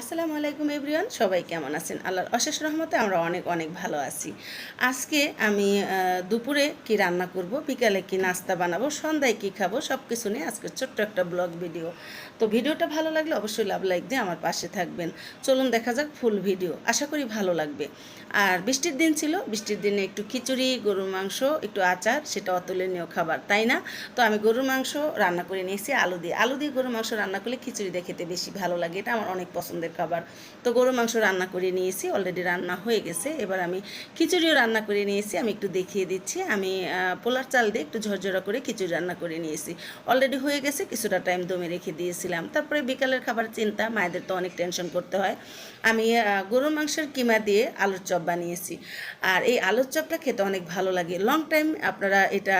আসসালামু আলাইকুম এভরিওয়ান, সবাই কেমন আছেন? আল্লাহর অশেষ রহমতে আমরা অনেক অনেক ভালো আছি। আজকে আমি দুপুরে কি রান্না করব, বিকালে কি নাস্তা বানাবো, সন্ধ্যায় কি খাব সব কিছু নিয়ে আজকে ছোট্ট একটা ব্লগ ভিডিও। তো ভিডিওটা ভালো লাগলে অবশ্যই লাভ লাইক দিয়ে আমার পাশে থাকবেন। চলুন দেখা যাক ফুল ভিডিও, আশা করি ভালো লাগবে। আর বৃষ্টির দিন ছিল, বৃষ্টির দিনে একটু খিচুড়ি, গরুর মাংস, একটু আচার, সেটা অতুলনীয় খাবার, তাই না? তো আমি গরুর মাংস রান্না করে নিয়েছি, আলু দিয়ে। আলু দিয়ে গরুর মাংস রান্না করলে খিচুড়ি দিয়ে খেতে বেশি ভালো লাগে, এটা আমার অনেক পছন্দের খাবার। তো গরুর মাংস রান্না করে নিয়েছি অলরেডি রান্না হয়ে গেছে। এবার আমি খিচুড়িও রান্না করে নিয়েছি, আমি একটু দেখিয়ে দিচ্ছি। আমি পোলার চাল দিয়ে একটু ঝরঝরা করে খিচুড়ি রান্না করে নিয়েছি। অলরেডি হয়ে গেছে, কিছুটা টাইম দমে রেখে দিয়েছিলাম। তারপরে বিকালের খাবার চিন্তা, মায়েদের তো অনেক টেনশন করতে হয়। আমি গরুর মাংসের কিমা দিয়ে আলুর চপ বানিয়েছি। আর এই আলুর চপটা খেতে অনেক ভালো লাগে। লং টাইম আপনারা এটা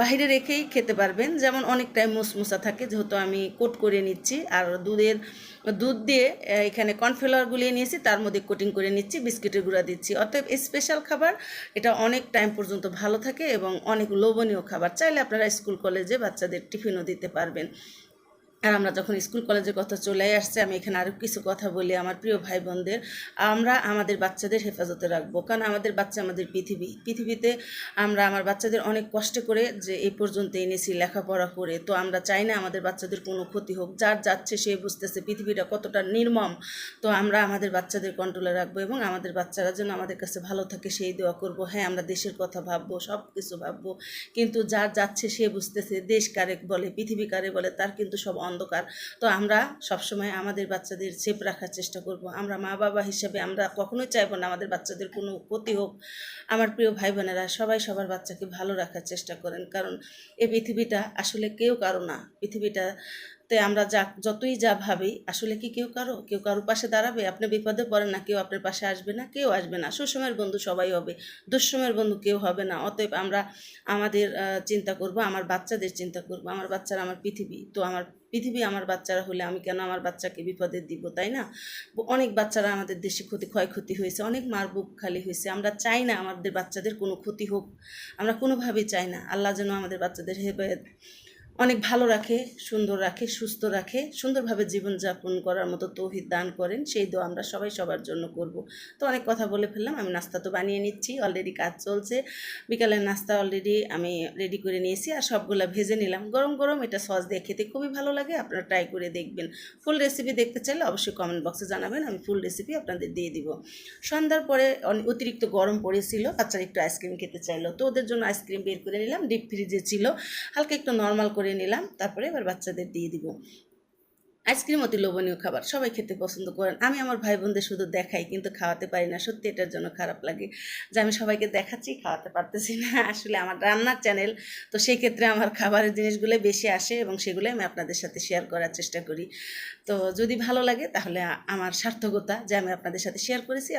বাইরে রেখেই খেতে পারবেন। যেমন অনেক টাইম মুসমুসা থাকে, যেহেতু আমি কোট করে নিচ্ছি। আর দুধের দুধ দিয়ে এখানে কর্নফ্লাওয়ার গুলিয়ে নিয়েছি, তার মধ্যে কোটিং করে নিচ্ছি, বিস্কিটের গুঁড়া দিচ্ছি। অতএব স্পেশাল খাবার, এটা অনেক টাইম পর্যন্ত ভালো থাকে এবং অনেক লোভনীয় খাবার। চাইলে আপনারা স্কুল কলেজে বাচ্চাদের টিফিনও দিতে পারবেন। আর আমরা যখন স্কুল কলেজের কথা চলে আসছে, আমি এখানে আরও কিছু কথা বলি আমার প্রিয় ভাই বোনদের আমরা আমাদের বাচ্চাদের হেফাজতে রাখব। কারণ আমাদের বাচ্চা আমাদের পৃথিবী। পৃথিবীতে আমরা আমার বাচ্চাদের অনেক কষ্ট করে যে এই পর্যন্ত এনেছি, লেখাপড়া করে। তো আমরা চাই না আমাদের বাচ্চাদের কোনো ক্ষতি হোক। যার যাচ্ছে সে বুঝতেছে পৃথিবীটা কতটা নির্মম। তো আমরা আমাদের বাচ্চাদের কন্ট্রোলে রাখব এবং আমাদের বাচ্চারা যেন আমাদের কাছে ভালো থাকে, সেই দোয়া করব। হ্যাঁ আমরা দেশের কথা ভাববো সব কিছু ভাববো। কিন্তু যার যাচ্ছে সে বুঝতেছে দেশ কারে বলে, পৃথিবী কারে বলে, তার কিন্তু সব অন্ধকার। তো আমরা সবসময় আমাদের বাচ্চাদের সেফ রাখার চেষ্টা করব। আমরা মা বাবা হিসেবে আমরা কখনোই চাইব না আমাদের বাচ্চাদের কোনো ক্ষতি হোক। আমার প্রিয় ভাই বোনেরা সবাই সবার বাচ্চাকে ভালো রাখার চেষ্টা করেন। কারণ এই পৃথিবীটা আসলে কেউ কারও না। পৃথিবীটা তে আমরা যা, যতই যা ভাবি, আসলে কি কেউ কারও কেউ কারও পাশে দাঁড়াবে, আপনি বিপদে পড়েন না, কেউ আপনার পাশে আসবে না, কেউ আসবে না। সুসময়ের বন্ধু সবাই হবে, দুঃসময়ের বন্ধু কেউ হবে না। অতএব আমরা আমাদের চিন্তা করব, আমার বাচ্চাদের চিন্তা করব, আমার বাচ্চারা আমার পৃথিবী, তো আমার পৃথিবী আমার বাচ্চারা হলে আমি কেন আমার বাচ্চাকে বিপদে দিব, তাই না? অনেক বাচ্চারা আমাদের দেশে ক্ষতি, ক্ষয়ক্ষতি হয়েছে, অনেক মার বুক খালি হয়েছে। আমরা চাই না আমাদের বাচ্চাদের কোনো ক্ষতি হোক, আমরা কোনোভাবেই চাই না। আল্লাহ যেন আমাদের বাচ্চাদের হেফাজত অনেক ভালো রাখে, সুন্দর রাখে, সুস্থ রাখে, সুন্দরভাবে জীবনযাপন করার মতো তৌহিদ দান করেন, সেই দোয়া আমরা সবাই সবার জন্য করব। তো অনেক কথা বলে ফেললাম, আমি নাস্তা তো বানিয়ে নিচ্ছি অলরেডি কাজ চলছে। বিকালের নাস্তা অলরেডি আমি রেডি করে নিয়েছি আর সবগুলা ভেজে নিলাম। গরম গরম এটা সস দিয়ে খেতে খুবই ভালো লাগে, আপনারা ট্রাই করে দেখবেন। ফুল রেসিপি দেখতে চাইলে অবশ্যই কমেন্ট বক্সে জানাবেন, আমি ফুল রেসিপি আপনাদের দিয়ে দিব। সন্ধ্যার পরে অতিরিক্ত গরম পড়েছিল, বাচ্চারা একটু আইসক্রিম খেতে চাইলো, তো ওদের জন্য আইসক্রিম বের করে নিলাম ডিপ ফ্রিজে ছিল। হালকা একটু নর্মাল করে নিলাম, তারপরে এবার বাচ্চাদের দিয়ে দিব। আইসক্রিম অতি লোভনীয় খাবার, সবাই খেতে পছন্দ করেন। আমি আমার ভাই বোনদের শুধু দেখাই, কিন্তু খাওয়াতে পারি না। সত্যি এটার জন্য খারাপ লাগে যে আমি সবাইকে দেখাচ্ছি, খাওয়াতে পারতেছি না। আসলে আমার রান্নার চ্যানেল তো সেই ক্ষেত্রে আমার খাবারের জিনিসগুলো বেশি আসে এবং সেগুলো আমি আপনাদের সাথে শেয়ার করার চেষ্টা করি। তো যদি ভালো লাগে তাহলে আমার সার্থকতা যে আমি আপনাদের সাথে শেয়ার করেছি